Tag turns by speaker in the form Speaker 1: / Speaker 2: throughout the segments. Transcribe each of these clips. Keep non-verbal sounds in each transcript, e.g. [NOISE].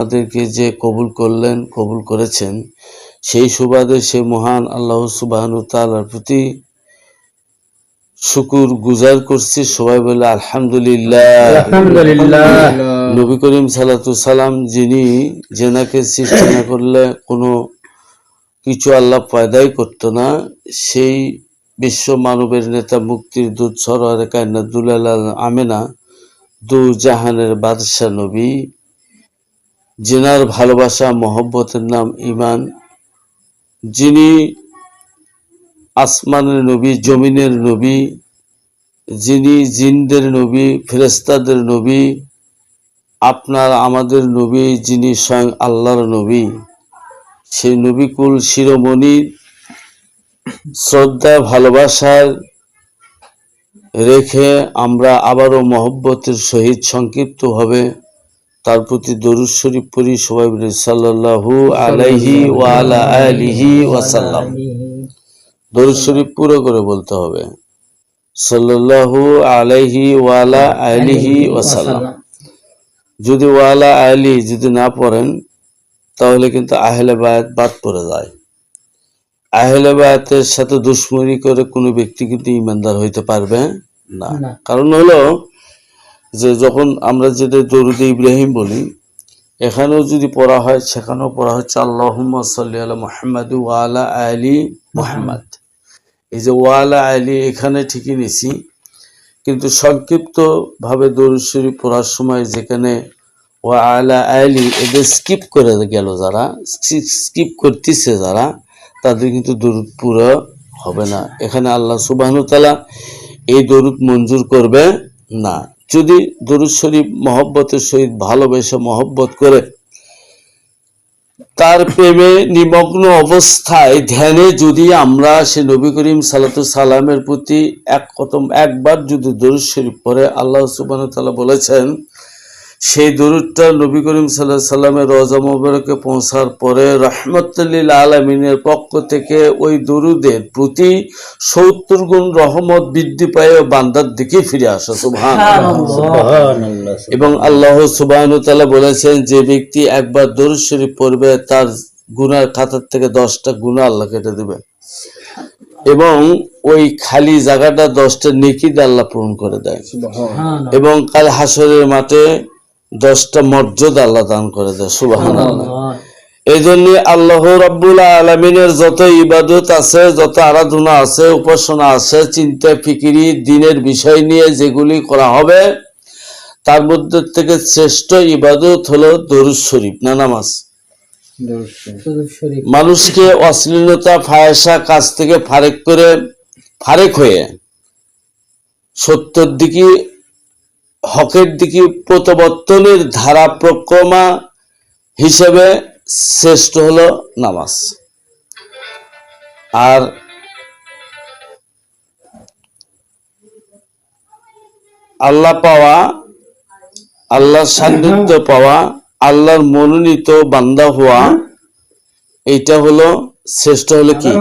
Speaker 1: আমাদেরকে যে কবুল করলেন কবুল করেছেন সেই সুবাদে সে মহান আল্লাহ সুবাহানু তালার প্রতি শুকুর গুজার করছি। সবাই বলে আলহামদুলিল্লাহ। নবী করিম সালাতু সালাম যিনি জেনাকে সৃষ্টি না করলে কোনো কিছু আল্লাহ পয়দাই করতো না সেই বিশ্ব মানবের নেতা মুক্তির দূত সরোয়ারে কায়নাদুল্লাহ আমেনা দু জাহানের বাদশাহ নবী জেনার ভালোবাসা, মহব্বতের নাম ইমান যিনি আসমানের নবী, জমিনের নবী, যিনি জিনদের নবী ফেরেস্তাদের নবী, আপনার আমাদের নবী, যিনি স্বয়ং আল্লাহর নবী। সেই নবীকুল শিরোমণি, শ্রদ্ধা, ভালোবাসার রেখে আমরা আবারও মহব্বতের সহিত সংক্ষিপ্তভাবে তার প্রতি দরুদ শরীফ পড়ি সবাই বলি সাল্লাল্লাহু আলাইহি ওয়া আলা আলিহি ওয়াসাল্লাম। দরুদ শরীফ পুরো করে বলতে হবে। সাল্লাল্লাহু আলাইহি ওয়া আলা আলিহি ওয়াসাল্লাম। যদি ওয়ালা আলি যদি না পড়েন তাহলে কিন্তু আহলে বায়াত বাদ পড়ে যায়। আহলে বায়াতের সাথে দুশ্মনী করে কোনো ব্যক্তি কিন্তু ইমানদার হইতে পারবে না।
Speaker 2: না।
Speaker 1: কারণ হলো যে যখন আমরা যেটা দরুদ ইব্রাহিম বলি, এখানেও যদি পড়া হয়, সেখানেও পড়া হচ্ছে, আল্লাহুম্মা সাল্লি আলা মুহাম্মাদ ওয়ালা আলি মুহাম্মদ। এই যে ওয়ালা আলি এখানে ঠিকই নিছি, কিন্তু সংক্ষিপ্ত ভাবে দরুদ শরীফ পড়ার সময় যেখানে ওয়া আলা আলি এদের স্কিপ করে গেল যারা স্কিপ করতেছে যারা, তাদের কিন্তু দরুদ পুরো হবে না। এখানে আল্লাহ সুবাহনু তালা এই দরুদ মঞ্জুর করবে না। যদি দরুদ শরীফ মহব্বতের সহিত ভালোবেসে মহব্বত করে, তার প্রেমে নিমগ্ন অবস্থায় ধ্যানে যদি আমরা সে নবী করিম সালাতু সালামের প্রতি এক কতম একবার যদি দরুদ শরীফ পরে আল্লাহ সুবাহ তালা বলেছেন সেই দরুদটা নবী করিম সাল্লাহ সাল্লামের রজা মোবারকে পৌঁছার পরে রহমতুল্লিল আলমিনের পক্ষ থেকে ওই দরুদের প্রতি সত্তর গুণ রহমত বৃদ্ধি পায় ও বান্দার দিকে ফিরে আসা সুবহান
Speaker 2: সুবহানাল্লাহ।
Speaker 1: এবং আল্লাহ সুবাহ তালা বলেছেন যে ব্যক্তি একবার দরুদ শরীফ পড়বে তার গুনার খাতার থেকে দশটা গুণা আল্লাহ কেটে দেবে। এবং ওই খালি জায়গাটা দশটা নেকি আল্লাহ পূরণ করে দেয়। এবং কাল হাসরের মাঠে দশটা মর্যাদা আল্লাহ দান করে দেয় সুবাহান এই জন্য আল্লাহ রব্বুল আলমিনের যত ইবাদত আছে যত আরাধনা আছে উপাসনা আছে চিন্তা ফিকিরি দিনের বিষয় নিয়ে যেগুলি করা হবে তার মধ্যে থেকে শ্রেষ্ঠ ইবাদত হলো দরুদ শরীফ না নামাজ। মানুষকে অশ্লীলতা ফায়সা কাজ থেকে ফারেক করে ফারেক হয়ে সত্যর দিকে হকের দিকে প্রত্যাবর্তনের ধারা প্রক্রমা হিসেবে শ্রেষ্ঠ হলো নামাজ। আর আল্লাহ পাওয়া আল্লাহর সান্নিধ্য পাওয়া আল্লাহর মনোনীত বান্দা হওয়া এইটা হলো শ্রেষ্ঠ হলো কি?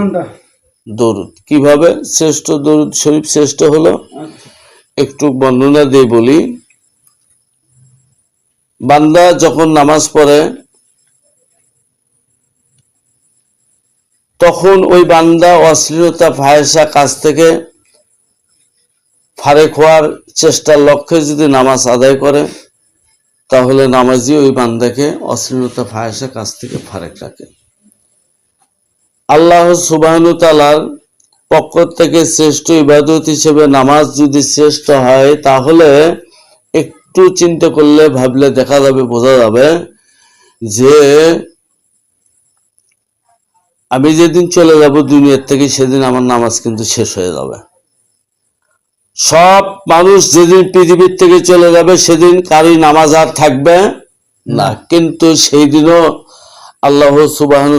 Speaker 1: দরুদ। কীভাবে শ্রেষ্ঠ দরুদ শরীফ শ্রেষ্ঠ হলো? একটু বর্ণনা দিয়ে বলি। বান্দা যখন নামাজ পড়ে, তখন ওই বান্দা অশ্লীলতা ফায়সা কাজ থেকে ফারেক হওয়ার চেষ্টার লক্ষ্যে যদি নামাজ আদায় করে, তাহলে নামাজি ওই বান্দাকে অশ্লীলতা ফায়সা কাজ থেকে ফারেক রাখে। আল্লাহ সুবাহনু তালার পক্ষ থেকে শ্রেষ্ঠ ইবাদত হিসেবে নামাজ যদি শ্রেষ্ঠ হয়, তাহলে একটু চিন্তা করলে, ভাবলে দেখা যাবে, বোঝা যাবে যে আমি যেদিন চলে যাব দুনিয়ার থেকে, সেদিন আমার নামাজ কিন্তু শেষ হয়ে যাবে। সব মানুষ যেদিন পৃথিবীর থেকে চলে যাবে, সেদিন কারোই নামাজ আর থাকবে না। কিন্তু সেই দিনও আল্লাহ সুবাহনু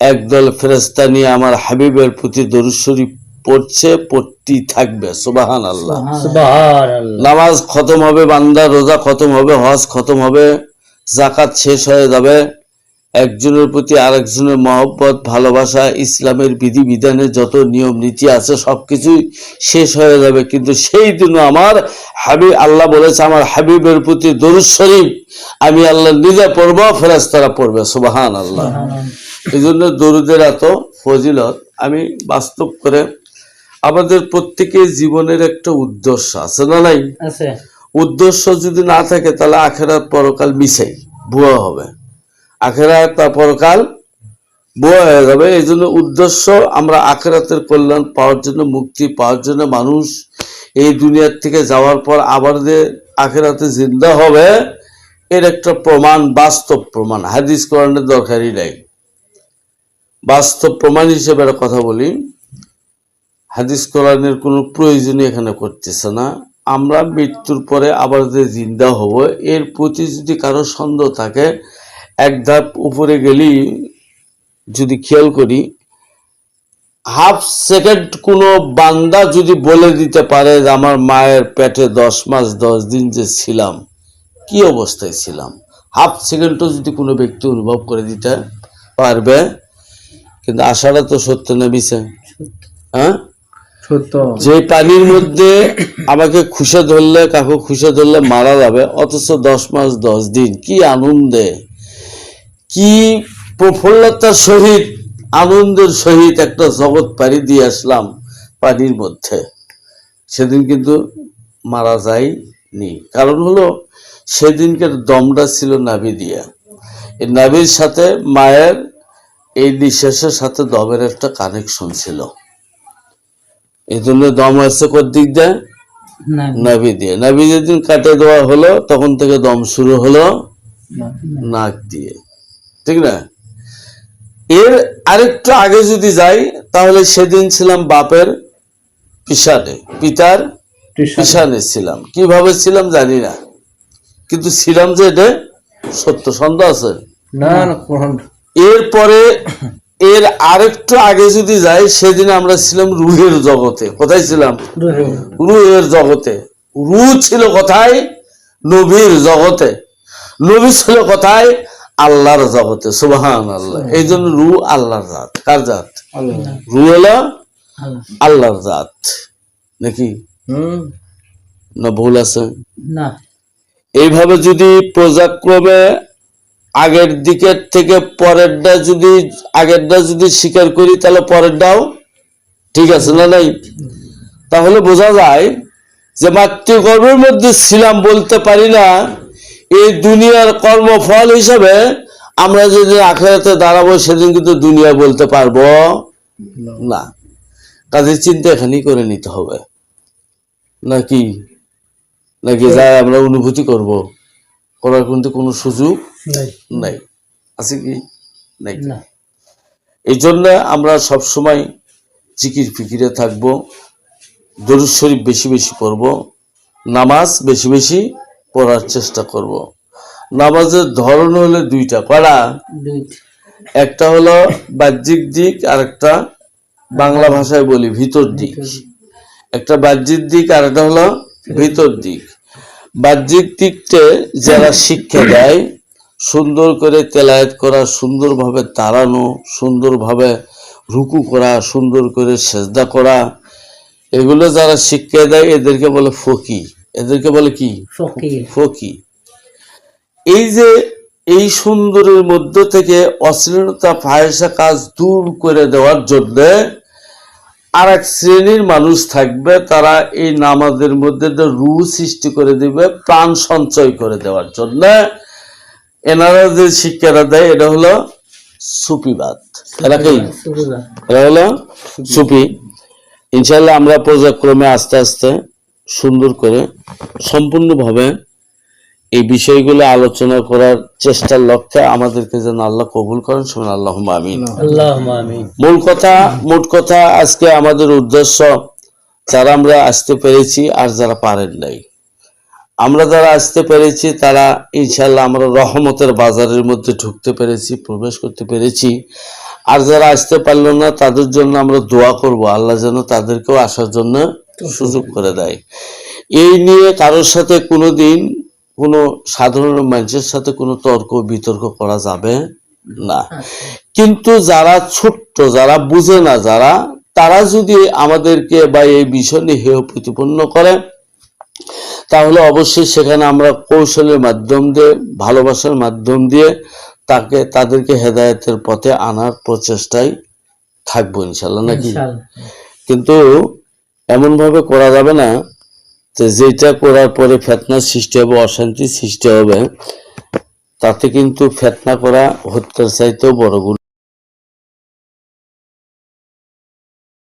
Speaker 1: একদল ফেরেস্তা নিয়ে আমার হাবিবের প্রতি দরুশ্বরী পড়ছে পড়তি থাকবে সুবাহান আল্লাহ নামাজ খতম হবে বান্দা রোজা খতম হবে হজ খতম হবে জাকাত শেষ হয়ে যাবে। একজনের প্রতি আরেকজনের মহব্বত ভালোবাসা ইসলামের বিধিবিধানে যত নিয়ম নীতি আছে সবকিছুই শেষ হয়ে যাবে। কিন্তু সেই দিন আমার হাবিব আল্লাহ বলেছে আমার হাবিবের প্রতি দরুদ শরীফ আমি আল্লাহ নিজে পড়ব ফেরাস্তারা পড়বে। সুবাহান আল্লাহ এই জন্য দরুদের এত ফজিলত আমি বাস্তব করে আমাদের প্রত্যেকের জীবনের একটা উদ্দেশ্য আছে না নাই? উদ্দেশ্য যদি না থাকে তাহলে আখেরাত পরকাল মিশাই ভুয়া হবে। আখেরাত পরকাল ভুয়া হয়ে যাবে। এই জন্য উদ্দেশ্য আমরা আখেরাতের কল্যাণ পাওয়ার জন্য, মুক্তি পাওয়ার জন্য মানুষ এই দুনিয়ার থেকে যাওয়ার পর আবার যে আখেরাতে জিন্দা হবে, এর একটা প্রমাণ, বাস্তব প্রমাণ। হাদিস কোরআনের দরকারই নাই। বাস্তব প্রমাণ হিসেবে একটা কথা বলি। হাদিস কোরআনের কোনো প্রয়োজনই এখানে করতেছে না। আমরা মৃত্যুর পরে আবার যে জিন্দা হব, এর প্রতি যদি কারও সন্দেহ থাকে এক ধাপ উপরে গেলি যদি খেয়াল করি হাফ সেকেন্ড কোনো বান্দা যদি বলে দিতে পারে যে আমার মায়ের পেটে দশ মাস দশ দিন যে ছিলাম কি অবস্থায় ছিলাম? হাফ সেকেন্ডও যদি কোনো ব্যক্তি অনুভব করে দিতে পারবে কিন্তু আশাটা তো সত্য নেবিছে হ্যাঁ?
Speaker 2: সত্য।
Speaker 1: যে পানির মধ্যে আমাকে খুশে ধরলে কাকু খুশে ধরলে মারা যাবে অথচ দশ মাস দশ দিন কি আনন্দে? কি প্রফুল্লতার সহিত আনন্দের সহিত একটা জগৎ পাড়ি দিয়ে আসলাম পানির মধ্যে। সেদিন কিন্তু মারা যায়নি। কারণ হলো সেদিনকার দমটা ছিল নাভি দিয়া। এই নাভির সাথে মায়ের এই নিঃশ্বাসের সাথে দমের একটা কানেকশন ছিল। এই জন্য দম আসছে কোন দিক দিয়ে? নাভি। দিয়ে। নাভি যেদিন কাটে দেওয়া হলো তখন থেকে দম শুরু হলো নাক দিয়ে। ঠিক না? এর আরেকটু আগে যদি যাই তাহলে সেদিন ছিলাম বাপের পিসানে পিতার পিসানে ছিলাম। কীভাবে ছিলাম জানি না। কিন্তু ছিলাম যে এটা সত্য সন্দেহ আছে? এরপরে এর আরেকটু আগে যদি যাই সেদিন আমরা ছিলাম রুহের জগতে। কোথায় ছিলাম? রুহের জগতে। রু ছিল কোথায়? নবীর জগতে। নবী ছিল কোথায়? আল্লাহর জগতে সুবহান আল্লাহ এই জন্য রু আল্লাহর জাত। কার জাত? রু হলো আল্লাহর জাত। নাকি? না ভুল আছে?
Speaker 2: না।
Speaker 1: এইভাবে যদি প্রজাক্রমে আগের দিকের থেকে পরেরটা যদি আগেরটা যদি স্বীকার করি তাহলে পরেরটাও ঠিক আছে না নাই? তাহলে বোঝা যায় যে মাতৃগর্ভের মধ্যে ছিলাম বলতে পারি না এই দুনিয়ার কর্মফল হিসাবে আমরা যদি আখেরাতে দাঁড়াবো সেদিন কিন্তু দুনিয়া বলতে পারব? না। কাজের চিন্তা এখানেই করে নিতে হবে। নাকি? নাকি যায় আমরা অনুভূতি করব? করার কিন্তু কোনো সুযোগ
Speaker 2: নাই।
Speaker 1: নাই। আছে কি? নাই।
Speaker 2: না।
Speaker 1: এই জন্য আমরা সবসময় জিকির ফিকিরে থাকব দরুদ শরীফ বেশি বেশি পড়ব নামাজ বেশি বেশি পড়ার চেষ্টা করব। নামাজের ধরন হলে দুইটা
Speaker 2: দুই
Speaker 1: একটা হলো বাহ্যিক দিক আর একটা বাংলা ভাষায় বলি ভিতর দিক। একটা বাহ্যিক দিক আর একটা হলো ভিতর দিক। বাহ্যিক দিকটা যারা শিক্ষা দেয় সুন্দর করে তেলায়েত করা সুন্দরভাবে দাঁড়ানো সুন্দরভাবে রুকু করা সুন্দর করে সেজদা করা এগুলো যারা শিক্ষা দেয় এদেরকে বলে ফকি এদেরকে বলে কি? ফকি এই যে এই সুন্দরের মধ্য থেকে অশ্লীলতা ফায়সা কাজ দূর করে দেওয়ার জন্য আর এক শ্রেণির মানুষ থাকবে তারা এই নামাজের মধ্যে রু সৃষ্টি করে দিবে প্রাণ সঞ্চয় করে দেওয়ার জন্য এনারা যে শিক্ষাটা দেয় এটা হলো সুপিবাদ এরা কি? এরা হলো সুপি ইনশাল্লাহ আমরা পর্যায়ক্রমে আস্তে আস্তে সুন্দর করে সম্পূর্ণভাবে এই বিষয়গুলো আলোচনা করার চেষ্টার লক্ষ্যে আমাদেরকে যেন আল্লাহ কবুল করেন শুনুন আল্লাহ আমিন।
Speaker 2: আল্লাহ আমিন।
Speaker 1: মূল কথা মোট কথা আজকে আমাদের উদ্দেশ্য যারা আমরা আসতে পেরেছি আর যারা পারেন নাই। আমরা যারা আসতে পেরেছি তারা ইনশাল্লাহ আমরা রহমতের বাজারের মধ্যে ঢুকতে পেরেছি প্রবেশ করতে পেরেছি। আর যারা আসতে পারল না তাদের জন্য আমরা দোয়া করব আল্লাহ যেন তাদেরকেও আসার জন্য সুযোগ [LAUGHS] করে দেয়। এই নিয়ে কারোর সাথে কোনোদিন কোনো সাধারণ মানুষের সাথে কোনো তর্ক বিতর্ক করা যাবে না। কিন্তু যারা ছোট্ট যারা বুঝে না যারা তারা যদি আমাদেরকে বা এই বিষয় নিয়ে হেয় প্রতিপন্ন করে তাহলে অবশ্যই সেখানে আমরা কৌশলের মাধ্যম দিয়ে ভালোবাসার মাধ্যম দিয়ে তাকে তাদেরকে হেদায়তের পথে আনার প্রচেষ্টায় থাকব ইনশাল্লাহ নাকি? কিন্তু এমন ভাবে করা যাবে না যে যেটা করার পরে ফেতনার সৃষ্টি হবে, অশান্তির সৃষ্টি হবে, তাতে কিন্তু ফেতনা করা হত্যার চাইতেও বড়